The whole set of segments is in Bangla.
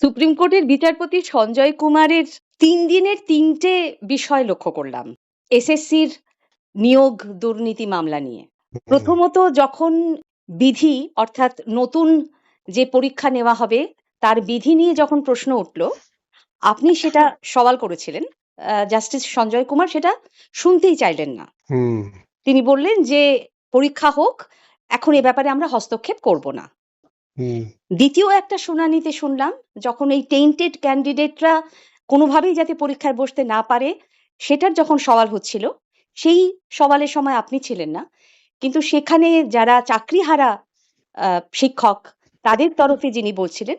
সুপ্রিম কোর্টের বিচারপতি সঞ্জয় কুমারের তিন দিনের তিনটে বিষয় লক্ষ্য করলাম এসএসসির নিয়োগ দুর্নীতি মামলা নিয়ে। প্রথমত যখন বিধি অর্থাৎ নতুন যে পরীক্ষা নেওয়া হবে তার বিধি নিয়ে যখন প্রশ্ন উঠল আপনি সেটা সওয়াল করেছিলেন জাস্টিস সঞ্জয় কুমার সেটা শুনতেই চাইলেন না। তিনি বললেন যে পরীক্ষা হোক এখন এ ব্যাপারে আমরা হস্তক্ষেপ করব না। দ্বিতীয় একটা শুনানিতে শুনলাম, যখন এই টেন্টেড ক্যান্ডিডেটরা কোনোভাবেই যাতে পরীক্ষায় বসতে না পারে, সেটার যখন সওয়াল হচ্ছিল, সেই সওয়ালের সময় আপনি ছিলেন না। কিন্তু সেখানে যারা চাকরিহারা শিক্ষক, তাদের তরফে যিনি বলছিলেন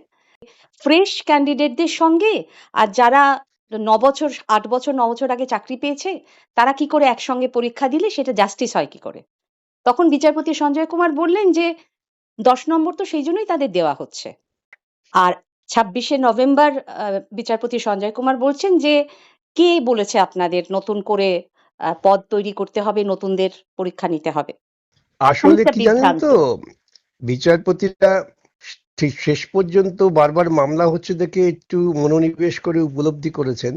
ফ্রেশ ক্যান্ডিডেটদের সঙ্গে আর যারা ন বছর আট বছর, ন বছর আগে চাকরি পেয়েছে, তারা কি করে একসঙ্গে পরীক্ষা দিলে সেটা জাস্টিস হয় কি করে? তখন বিচারপতি সঞ্জয় কুমার বললেন যে দশ নম্বর তো সেই জন্যই তাদের দেওয়া হচ্ছে। আর ছাব্বিশে নভেম্বর বিচারপতি সঞ্জয় কুমার বলছেন যে কে বলেছে আপনাদের নতুন করে পদ তৈরি করতে হবে নতুনদের পরীক্ষা নিতে হবে? আসলে কি জানেন তো বিচারপতিরা ঠিক শেষ পর্যন্ত বারবার মামলা হচ্ছে দেখে একটু মনোনিবেশ করে উপলব্ধি করেছেন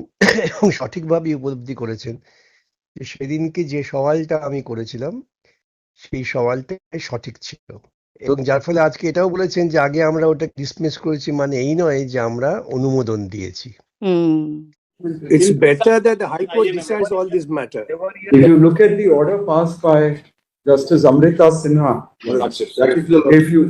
এবং সঠিকভাবে উপলব্ধি করেছেন। সেদিনকে যে সওয়ালটা আমি করেছিলাম সেই সওয়ালটা সঠিক ছিল। এবং যার ফলে আজকে এটাও বলেছেন যে আগে আমরা ওটা ডিসমিস করেছি মানে এই নয় যে আমরা অনুমোদন দিয়েছি হুম It's better that the High Court decides all this matter. If you look at the order passed by Justice Amrita Sinha, if you,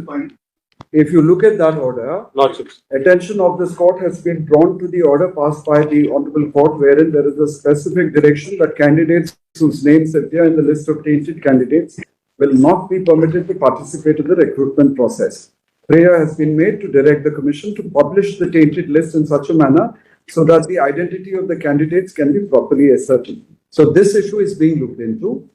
if you look at that order, Lordships. attention of this court has been drawn to the order passed by the honorable court wherein there is a specific direction that candidates whose names appear in the list of tainted candidates will not be permitted to participate in the recruitment process. Prayer has been made to direct the commission to publish the tainted list in such a manner so that the identity of the candidates can be properly ascertained. So this issue is being looked into.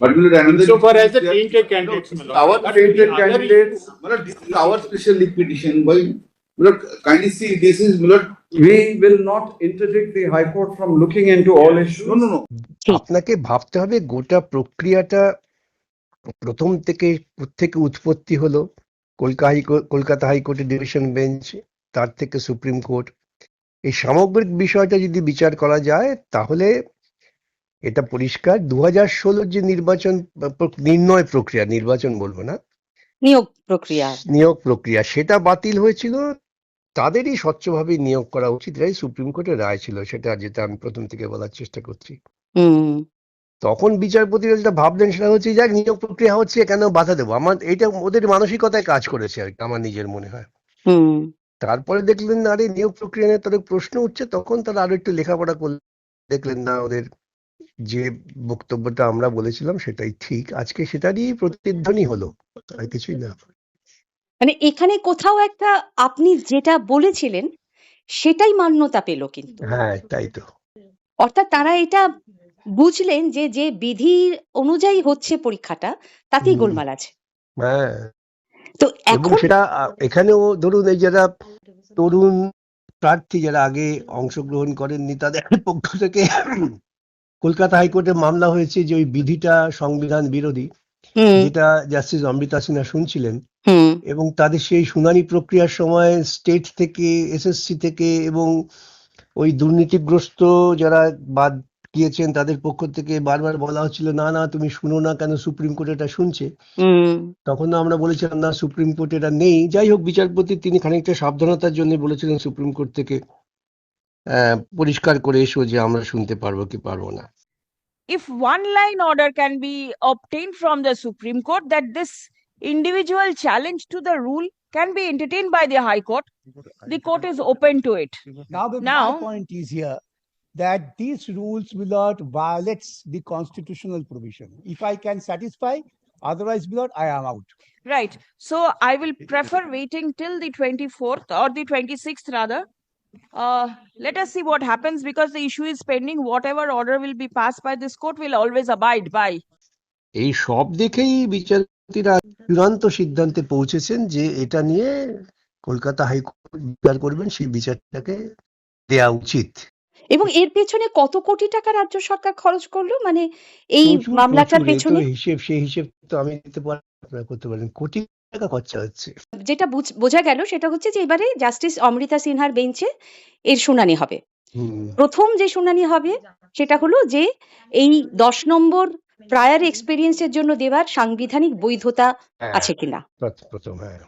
But will it another? So far as the tainted candidates, my lord. Our But Tainted the other candidates, Milord, this is our special league petition, why, Milord, kindly see, this is, Milord, we will not interdict the High Court from looking into all issues. no, no, no, ঠিক আপনাকে ভাবতে হবে গোটা প্রক্রিয়াটা প্রথম থেকে থেকে উৎপত্তি হলো কলকাতা হাইকোর্ট কলকাতা হাইকোর্টের ডিভিশন বেঞ্চ তার থেকে সুপ্রিম কোর্ট। এই সামগ্রিক বিষয়টা যদি বিচার করা যায় তাহলে এটা পরিষ্কার। দু হাজার ষোলোর যে নির্বাচন নির্ণয় প্রক্রিয়া নির্বাচন বলব না নিয়োগ প্রক্রিয়া। নিয়োগ প্রক্রিয়া সেটা বাতিল হয়েছিল। তাদেরই স্বচ্ছভাবে নিয়োগ করা উচিত। সুপ্রিম কোর্টের রায় ছিল সেটা যেটা আমি প্রথম থেকে বলার চেষ্টা করছি। হুম। তখন বিচারপতিরা যেটা ভাবলেন সেটা হচ্ছে যাক নিয়োগ প্রক্রিয়া হচ্ছে কেন বাধা দেবো। আমার এটা ওদের মানসিকতায় কাজ করেছে আর আমার নিজের মনে হয়। তারপরে দেখলেন না আরে নিয়োগ প্রক্রিয়া নিয়ে তাদের প্রশ্ন উঠছে। তখন তারা আরও একটু লেখাপড়া করলেন দেখলেন না ওদের যে বক্তব্যটা আমরা বলেছিলাম সেটাই ঠিক। আজকে সেটারই প্রতিধ্বনি হলো। আর কিছুই না। মানে এখানে কোথাও একটা আপনি যেটা বলেছিলেন সেটাই মান্যতা পেল কিন্তু। হ্যাঁ তাই তো। অর্থাৎ তারা এটা বুঝলেন যে যে বিধি অনুযায়ী হচ্ছে পরীক্ষাটা তাতেই গোলমাল আছে। হ্যাঁ। তো এখন সেটা এখানেও ধরুন এই যারা তরুণ প্রার্থী যারা আগে অংশগ্রহণ করেননি তাদের পক্ষ থেকে কলকাতা হাইকোর্টে মামলা হয়েছে যে ওই বিধিটা সংবিধান বিরোধী যেটা জাস্টিস অমৃতা সিনহা শুনছিলেন। এবং তাদের সেই শুনানি প্রক্রিয়ার সময় স্টেট থেকে এসএসসি থেকে এবং ওই দুর্নীতিগ্রস্ত যারা বাদ গিয়েছেন তাদের পক্ষ থেকে বারবার বলা হচ্ছিল না না তুমি শুনো না কেন সুপ্রিম কোর্ট এটা শুনছে তখন আমরা বলেছিলাম না সুপ্রিম কোর্ট এটা নেই যাই হোক বিচারপতি তিনি খানিকটা সাবধানতার জন্য বলেছিলেন সুপ্রিম কোর্ট থেকে পরিষ্কার করে এসো যে আমরা শুনতে পারব কি পারব না if one line order can be obtained from the Supreme Court that this individual challenge to the rule can be entertained by the High Court, the court is open to it. Now, the Now- my point is here that these rules will not violates the constitutional provision. If I can satisfy, otherwise, Lord, I am out. Right. So I will prefer waiting till the 24th or the 26th rather. Uh, let us see what happens because the issue is pending. Whatever order will be passed by this court will always abide by. এই সব দেখেই বিচারপতিরা চূড়ান্ত সিদ্ধান্তে পৌঁছেছেন যে এটা নিয়ে কলকাতা হাইকোর্ট বিচার করবেন সেই বিচারটাকে দেয়া উচিত এবং এর পেছনে কত কোটি টাকা রাজ্য সরকার খরচ করল? মানে এই মামলাটার পেছনে হিসেব সেই হিসেব তো আমি দিতে পারি আপনারা করতে পারেন। কোটি টাকা খরচা হচ্ছে। যেটা বোঝা গেল সেটা হচ্ছে যে এবারে জাস্টিস অমৃতা সিনহার বেঞ্চে এর শুনানি হবে। প্রথম যে শুনানি হবে সেটা হলো যে এই দশ নম্বর প্রায়ার এক্সপিরিয়েন্সের জন্য দেওয়ার সাংবিধানিক বৈধতা হ্যাঁ, আছে কিনা। প্রথম হ্যাঁ।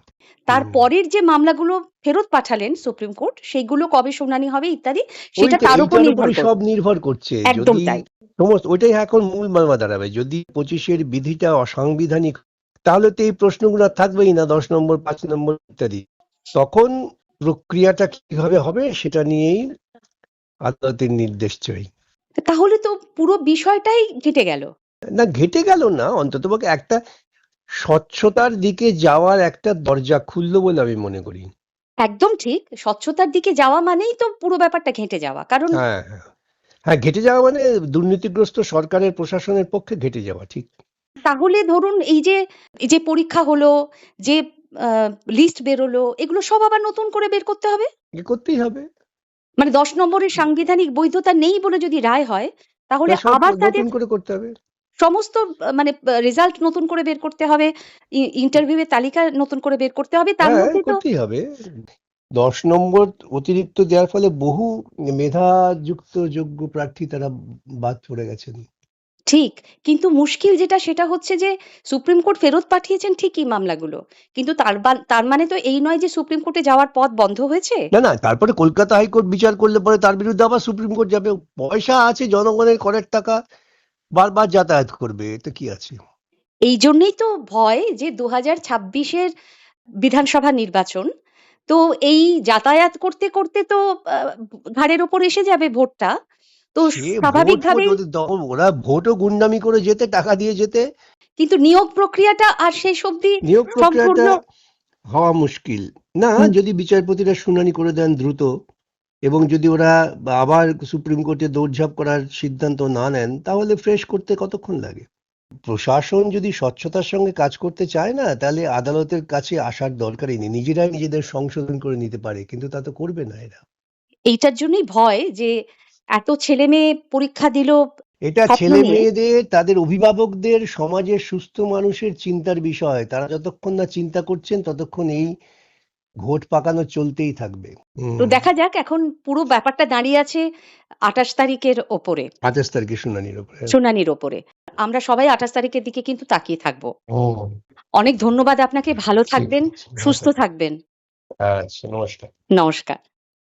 তার। পরের যে মামলাগুলো ফেরত পাঠালেন সুপ্রিম কোর্ট সেইগুলো কবে শুনানি হবে ইত্যাদি সেটা তার উপর নির্ভর সব নির্ভর করছে। একদম তাই। সমস্ত ওইটাই এখন মূল মামলা দাঁড়াবে। যদি পঁচিশের বিধিটা অসাংবিধানিক তাহলে তো এই প্রশ্নগুলো থাকবেই না দশ নম্বর পাঁচ নম্বর ইত্যাদি। তখন প্রক্রিয়াটা কীভাবে হবে সেটা নিয়েই আদালতের নির্দেশ চাই। তাহলে তো পুরো বিষয়টাই ঘেটে গেল। না ঘেটে গেল না অন্তত একটা স্বচ্ছতার দিকে যাওয়ার একটা দরজা খুললো বলে আমি মনে করি। একদম ঠিক স্বচ্ছতার দিকে যাওয়া মানেই তো পুরো ব্যাপারটা ঘেঁটে যাওয়া কারণ হ্যাঁ হ্যাঁ। হ্যাঁ ঘেটে যাওয়া মানে দুর্নীতিগ্রস্ত সরকারের প্রশাসনের পক্ষে ঘেটে যাওয়া ঠিক। তাহলে ধরুন এই যে এই যে পরীক্ষা হলো যে লিস্ট বেরোলো এগুলো সব আবার নতুন করে বের করতে হবে? করতেই হবে। মানে দশ নম্বরের সাংবিধানিক বৈধতা নেই বলে যদি রায় হয় তাহলে আবার তাদের নতুন করে করতে হবে। সমস্ত মানে রেজাল্ট নতুন করে বের করতে হবে ইন্টারভিউ এর তালিকা নতুন করে বের করতে হবে তার হ্যাঁ মধ্যে তো হবে। দশ নম্বর অতিরিক্ত দেওয়ার ফলে বহু মেধাযুক্ত যোগ্য প্রার্থী তারা বাদ পড়ে গেছেন। ঠিক কিন্তু মুশকিল যেটা সেটা হচ্ছে যে সুপ্রিম কোর্ট ফেরত পাঠিয়েছেন ঠিকই মামলাগুলো কিন্তু তার তার মানে তো এই নয় যে সুপ্রিম কোর্টে যাওয়ার পথ বন্ধ হয়েছে? না না তারপরে কলকাতা হাইকোর্ট বিচার করলে পরে তার বিরুদ্ধে আবার সুপ্রিম কোর্ট যাবে। পয়সা আছে জনগণের করের টাকা। বারবার যাতায়াত করবে এতে কি আছে? এই জন্যই তো ভয় যে দু হাজার ছাব্বিশের বিধানসভা নির্বাচন তো এই যাতায়াত করতে করতে তো ঘাড়ের ওপর এসে যাবে ভোটটা। তো সে ভোট স্বাভাবিকভাবেই ফোট ওদের দ- ওরা ভোটও গুন্ডামি করে যেতে টাকা দিয়ে যেতে। কিন্তু নিয়োগ প্রক্রিয়াটা আর শেষ অবধি নিয়োগ প্রক্রিয়াটা হওয়া মুশকিল। না যদি বিচারপতিরা শুনানি করে দেন দ্রুত। এবং যদি ওরা আবার সুপ্রিম কোর্টে দৌড়ঝাঁপ করার সিদ্ধান্ত না নেন তাহলে ফ্রেশ করতে কতক্ষণ লাগে? প্রশাসন যদি স্বচ্ছতার সঙ্গে কাজ করতে চায় না তাহলে আদালতের কাছে আসার দরকারই নেই। নিজেরাই নিজেদের সংশোধন করে নিতে পারে কিন্তু তা তো করবে না এরা। এইটার জন্যই ভয় যে এত ছেলে মেয়ে পরীক্ষা দিল এটা ছেলে মেয়েদের তাদের অভিভাবকদের সমাজের সুস্থ মানুষের চিন্তার বিষয়। তারা যতক্ষণ না চিন্তা করছেন ততক্ষণ এই ঘোট পাকানো চলতেই থাকবে। তো দেখা যাক এখন পুরো ব্যাপারটা দাঁড়িয়ে আছে আঠাশ তারিখের ওপরে। আঠাশ তারিখে শুনানির ওপরে। শুনানির ওপরে। আমরা সবাই আঠাশ তারিখের দিকে কিন্তু তাকিয়ে থাকব। অনেক ধন্যবাদ আপনাকে ভালো থাকবেন সুস্থ থাকবেন। আচ্ছা নমস্কার। নমস্কার।